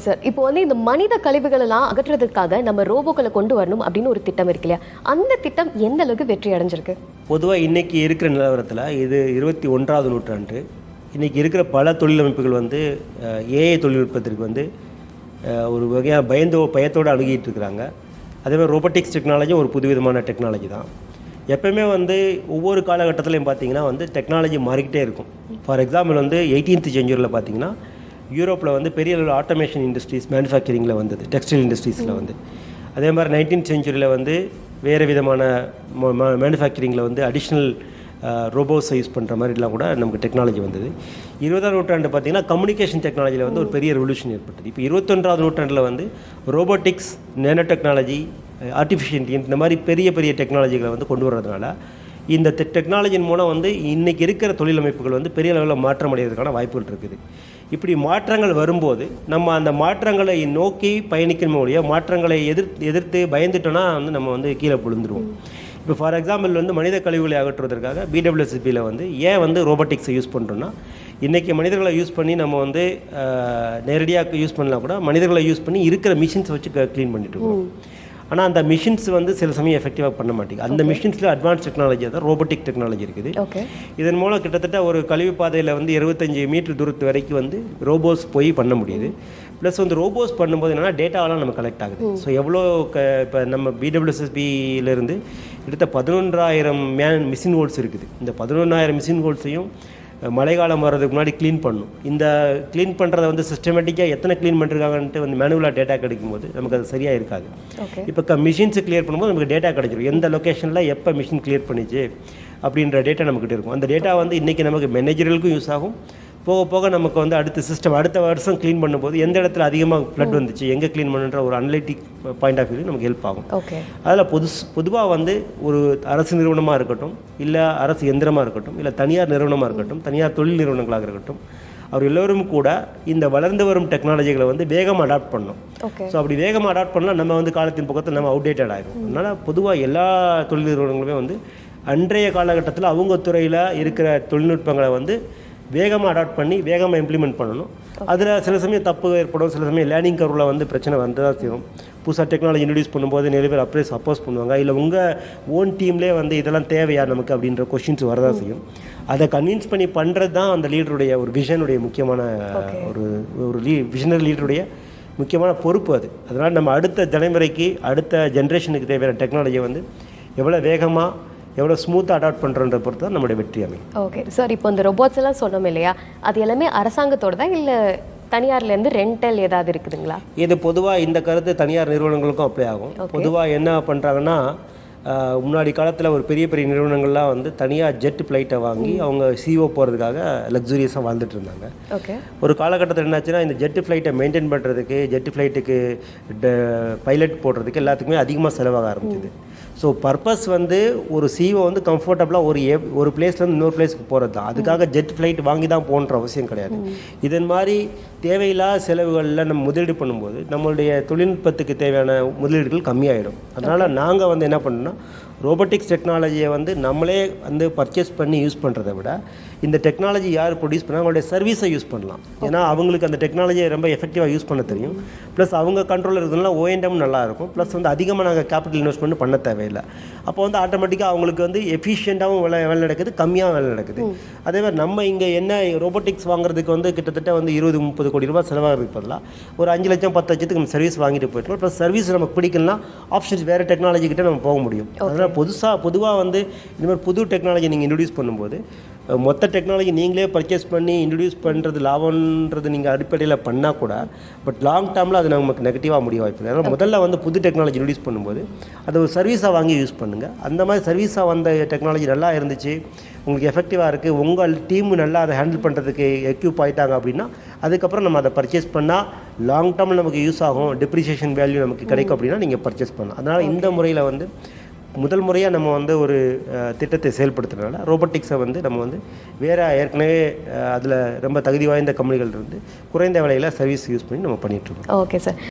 Sir இப்போ வந்து இந்த மனித கழிவுகள் எல்லாம் அகற்றுறதுக்காக நம்ம ரோபோக்களை கொண்டு வரணும் அப்படின்னு ஒரு திட்டம் இருக்கு இல்லையா? அந்த திட்டம் எந்த அளவுக்கு வெற்றி அடைஞ்சிருக்கு? பொதுவாக இன்றைக்கி இருக்கிற நிலவரத்தில் இது இருபத்தி ஒன்றாவது நூற்றாண்டு. இன்றைக்கி இருக்கிற பல தொழிலமைப்புகள் வந்து ஏஐ தொழில்நுட்பத்திற்கு வந்து ஒரு வகையாக பயந்தோ பயத்தோடு அணுகிட்டு இருக்கிறாங்க. அதே மாதிரி ரோபோட்டிக்ஸ் டெக்னாலஜி ஒரு புதுவிதமான டெக்னாலஜி தான். எப்பயுமே வந்து ஒவ்வொரு காலகட்டத்திலையும் பார்த்தீங்கன்னா வந்து டெக்னாலஜி மாறிக்கிட்டே இருக்கும். ஃபார் எக்ஸாம்பிள் வந்து எயிட்டீன்த் செஞ்சுரியில் பார்த்தீங்கன்னா யூரோப்பில் வந்து பெரிய அளவில் ஆட்டோமேஷன் இண்டஸ்ட்ரீஸ் மேனுஃபேக்சரிங்கில் வந்தது டெக்ஸ்டைல் இண்டஸ்ட்ரீஸில் வந்து. அதே மாதிரி நைன்டீன் செஞ்சுரியில் வந்து வேறு விதமான மேனுஃபேக்சரிங்கில் வந்து அடிஷ்னல் ரோபோஸை யூஸ் பண்ணுற மாதிரிலாம் கூட நமக்கு டெக்னாலஜி வந்தது. இருபதாம் நூற்றாண்டு பார்த்திங்கன்னா கம்யூனிகேஷன் டெக்னாலஜியில் வந்து ஒரு பெரிய ரெவல்யூஷன் ஏற்பட்டது. இப்போ இருபத்தொன்றாவது நூற்றாண்டில் வந்து ரோபோட்டிக்ஸ் நேனோ டெக்னாலஜி ஆர்டிஃபிஷியல் இந்த மாதிரி பெரிய பெரிய டெக்னாலஜிகளை வந்து கொண்டு வர்றதுனால இந்த டெக்னாலஜியின் மூலம் வந்து இன்றைக்கி இருக்கிற தொழிலமைப்புகள் வந்து பெரிய அளவில் மாற்றம் அடைகிறதுக்கான வாய்ப்புகள் இருக்குது. இப்படி மாற்றங்கள் வரும்போது நம்ம அந்த மாற்றங்களை நோக்கி பயணிக்கணும் ஒழிய மாற்றங்களை எதிர் எதிர்த்து பயந்துட்டோன்னா வந்து நம்ம வந்து கீழே விழுந்துருவோம். இப்போ ஃபார் எக்ஸாம்பிள் வந்து மனித கழிவுகளை அகற்றுவதற்காக பிடபிள்யூஎஸ்பியில் வந்து ஏன் வந்து ரோபோட்டிக்ஸை யூஸ் பண்ணுறோன்னா இன்றைக்கி மனிதர்களை யூஸ் பண்ணி நம்ம வந்து நேரடியாக யூஸ் பண்ணலாம் கூட மனிதர்களை யூஸ் பண்ணி இருக்கிற மிஷின்ஸ் வச்சு க்ளீன் பண்ணிட்டு இருக்கோம். ஆனால் அந்த மிஷின்ஸ் வந்து சில சமயம் எஃபெக்டிவாக பண்ண மாட்டேங்குது. அந்த மிஷின்ஸில் அட்வான்ஸ் டெக்னாலஜி தான் ரோபோட்டிக் டெக்னாலஜி இருக்குது. ஓகே இதன் மூலம் கிட்டத்தட்ட ஒரு கழிவு பாதையில் வந்து இருபத்தஞ்சி மீட்டர் தூரத்து வரைக்கும் வந்து ரோபோஸ் போய் பண்ண முடியுது. ப்ளஸ் வந்து ரோபோஸ் பண்ணும்போது என்னென்னா டேட்டாவெல்லாம் நம்ம கலெக்ட் ஆகுது. ஸோ எவ்வளோ க இப்போ நம்ம பிடபிள்யூஎஸ்எஸ்பியிலேருந்து கிட்டத்தட்ட பதினொன்றாயிரம் மேன் மிஷின் ஹோல்ஸ் இருக்குது. இந்த பதினொன்றாயிரம் மிஷின் ஹோல்ஸையும் மழைக்காலம் வர்றதுக்கு முன்னாடி க்ளீன் பண்ணும். இந்த க்ளீன் பண்ணுறதை வந்து சிஸ்டமேட்டிக்காக எத்தனை க்ளீன் பண்ணிருக்காங்கன்ட்டு வந்து மேனுவலாக டேட்டா கிடைக்கும்போது நமக்கு அது சரியாக இருக்காது. இப்போ மிஷின்ஸை கிளியர் பண்ணும்போது நமக்கு டேட்டா கிடைச்சிரும். எந்த லொக்கேஷனில் எப்போ மிஷின் கிளியர் பண்ணிச்சு அப்படின்ற டேட்டா நம்மக்கிட்ட இருக்கும். அந்த டேட்டா வந்து இன்றைக்கி நமக்கு மேனேஜர்களுக்கும் யூஸ் ஆகும். போக போக நமக்கு வந்து அடுத்த சிஸ்டம் அடுத்த வருஷம் க்ளீன் பண்ணும்போது எந்த இடத்துல அதிகமாக ஃப்ளட் வந்துச்சு எங்கே க்ளீன் பண்ணுன்ற ஒரு அனலிட்டிக் பாயிண்ட் ஆஃப் வியூ நமக்கு ஹெல்ப் ஆகும். ஓகே அதில் பொது பொதுவாக வந்து ஒரு அரசு நிறுவனமாக இருக்கட்டும் இல்லை அரசு எந்திரமாக இருக்கட்டும் இல்லை தனியார் நிறுவனமாக இருக்கட்டும் தனியார் தொழில் நிறுவனங்களாக இருக்கட்டும் அவர் எல்லோரும் கூட இந்த வளர்ந்து வரும் டெக்னாலஜிகளை வந்து வேகமாக அடாப்ட் பண்ணணும். ஸோ அப்படி வேகமாக அடாப்ட் பண்ணால் நம்ம வந்து காலத்தின் பக்கத்தில் நம்ம அவுடேட்டட் ஆகிடும் அதனால் பொதுவாக எல்லா தொழில் நிறுவனங்களுமே வந்து அன்றைய காலகட்டத்தில் அவங்க துறையில் இருக்கிற தொழில்நுட்பங்களை வந்து வேகமாக அடாப்ட் பண்ணி வேகமாக இம்ப்ளிமெண்ட் பண்ணணும். அதில் சில சமயம் தப்பு ஏற்படும் சில சமயம் லேர்னிங் கர்வில் வந்து பிரச்சனை வந்து தான் செய்யும். புதுசாக டெக்னாலஜி இன்ட்ரடியூஸ் பண்ணும்போது நிறைய பேர் அப்படியே சப்போஸ் பண்ணுவாங்க. இல்லை உங்கள் ஓன் டீம்லேயே வந்து இதெல்லாம் தேவையா நமக்கு அப்படின்ற கொஷின்ஸ் வரதான் செய்யும். அதை கன்வின்ஸ் பண்ணி பண்ணுறது தான் அந்த லீடருடைய ஒரு விஷனுடைய முக்கியமான ஒரு ஒரு லீ விஷனரி லீடருடைய முக்கியமான பொறுப்பு அது. அதனால் நம்ம அடுத்த தலைமுறைக்கு அடுத்த ஜென்ரேஷனுக்கு தேவையான டெக்னாலஜியை வந்து எவ்வளோ வேகமாக எவ்வளோ ஸ்மூத்தாக அடாப்ட் பண்ணுறன்ற பொறுத்து தான் நம்மளுடைய வெற்றி அமையும். ஓகே சார் இப்போ இந்த robots எல்லாம் சொன்னோம் இல்லையா? அது எல்லாமே அரசாங்கத்தோட தான் இல்லை தனியார்லேருந்து ரெண்டல் ஏதாவது இருக்குதுங்களா? இது பொதுவாக இந்த கருத்து தனியார் நிறுவனங்களுக்கும் அப்ளை ஆகும். பொதுவாக என்ன பண்ணுறாங்கன்னா முன்னாடி காலத்தில் ஒரு பெரிய பெரிய நிறுவனங்கள்லாம் வந்து தனியாக ஜெட் ஃப்ளைட்டை வாங்கி அவங்க சிஓ போகிறதுக்காக லக்ஸுரியஸாக வாழ்ந்துட்டு இருந்தாங்க. ஓகே ஒரு காலகட்டத்தில் என்னாச்சுன்னா இந்த ஜெட் ஃப்ளைட்டை மெயின்டைன் பண்ணுறதுக்கு ஜெட் ஃப்ளைட்டுக்கு பைலட் போடுறதுக்கு எல்லாத்துக்குமே அதிகமாக செலவாக ஆரம்பிச்சது. ஸோ பர்பஸ் வந்து ஒரு சிஓ வந்து கம்ஃபர்டபுளாக ஒரு எ ஒரு பிளேஸ்லேருந்து இன்னொரு பிளேஸ்க்கு போகிறது தான் அதுக்காக ஜெட் ஃப்ளைட் வாங்கி தான் போகணுன்ற அவசியம் கிடையாது. இதன் மாதிரி தேவையில்லாத செலவுகளில் நம்ம முதலீடு பண்ணும்போது நம்மளுடைய தொழில்நுட்பத்துக்கு தேவையான முதலீடுகள் கம்மியாயிடும். அதனால் நாங்கள் வந்து என்ன பண்ணோம்னா ரோபோட்டிக்ஸ் டெக்னாலஜியை வந்து நம்மளே வந்து பர்ச்சேஸ் பண்ணி யூஸ் பண்ணுறதை விட இந்த டெக்னாலஜி யார் ப்ரொடியூஸ் பண்ணால் அவங்களுடைய சர்வீஸை யூஸ் பண்ணலாம். ஏன்னா அவங்களுக்கு அந்த டெக்னாலஜியை ரொம்ப எஃபெக்டிவாக யூஸ் பண்ண தெரியும். ப்ளஸ் அவங்க கண்ட்ரோலில் இருக்கிறதுனால ஓஎன்டம் நல்லா இருக்கும். ப்ளஸ் வந்து அதிகமாக நாங்கள் கேபிட்டல் இன்வெஸ்ட்மெண்ட் பண்ண தேவையில்லை. அப்போ வந்து ஆட்டோமேட்டிக்காக அவங்களுக்கு வந்து எஃபிஷியண்ட்டாகவும் வேலை வேலை நடக்குது கம்மியாக வேலை நடக்குது. அதே மாதிரி நம்ம இங்கே என்ன ரோபோட்டிக்ஸ் வாங்குறதுக்கு வந்து கிட்டத்தட்ட வந்து இருபது முப்பது கோடி ரூபாய் செலவாகிறதுக்கு பதிலாக ஒரு அஞ்சு லட்சம் பத்து லட்சத்துக்கு நம்ம சர்வீஸ் வாங்கிட்டு போயிட்டோம். ப்ளஸ் சர்வீஸ் நமக்கு பிடிக்கலனா ஆப்ஷன்ஸ் வேறு டெக்னாலஜி கிட்ட நம்ம போக முடியும். அதனால் புதுசாக பொதுவாக வந்து இந்த மாதிரி புது டெக்னாலஜி நீங்கள் இன்ட்ரடியூஸ் பண்ணும்போது மொத்த டெக்னாலஜி நீங்களே பர்ச்சேஸ் பண்ணி இன்ட்ரடியூஸ் பண்ணுறது லாபம்ன்றது நீங்கள் அடிப்படையில் பண்ணால் கூட பட் லாங் டேர்மில் அது நமக்கு நெகட்டிவாக முடிய வாய்ப்பு அதனால் முதல்ல வந்து புது டெக்னாலஜி இன்ட்ரடியூஸ் பண்ணும்போது அதை ஒரு சர்வீஸாக வாங்கி யூஸ் பண்ணுங்கள் அந்த மாதிரி சர்வீஸாக வந்த டெக்னாலஜி நல்லா இருந்துச்சு உங்களுக்கு எஃபெக்டிவாக இருக்குது உங்கள் டீம் நல்லா அதை ஹேண்டில் பண்ணுறதுக்கு எக்யூப் ஆயிட்டாங்க அப்படின்னா அதுக்கப்புறம் நம்ம அதை பர்ச்சேஸ் பண்ணால் லாங் டேர்மில் நமக்கு யூஸ் ஆகும் டெப்ரிசியேஷன் வேல்யூ நமக்கு கிடைக்கும் அப்படின்னா நீங்கள் பர்ச்சேஸ் பண்ணலாம். அதனால் இந்த முறையில் வந்து முதல் முறையாக நம்ம வந்து ஒரு திட்டத்தை செயல்படுத்துறதுனால ரோபோட்டிக்ஸை வந்து நம்ம வந்து வேறு ஏற்கனவே அதில் ரொம்ப தகுதி வாய்ந்த கம்பெனிகள் இருந்து குறைந்த விலையில் சர்வீஸ் யூஸ் பண்ணி நம்ம பண்ணிகிட்ருக்கோம் ஓகே சார்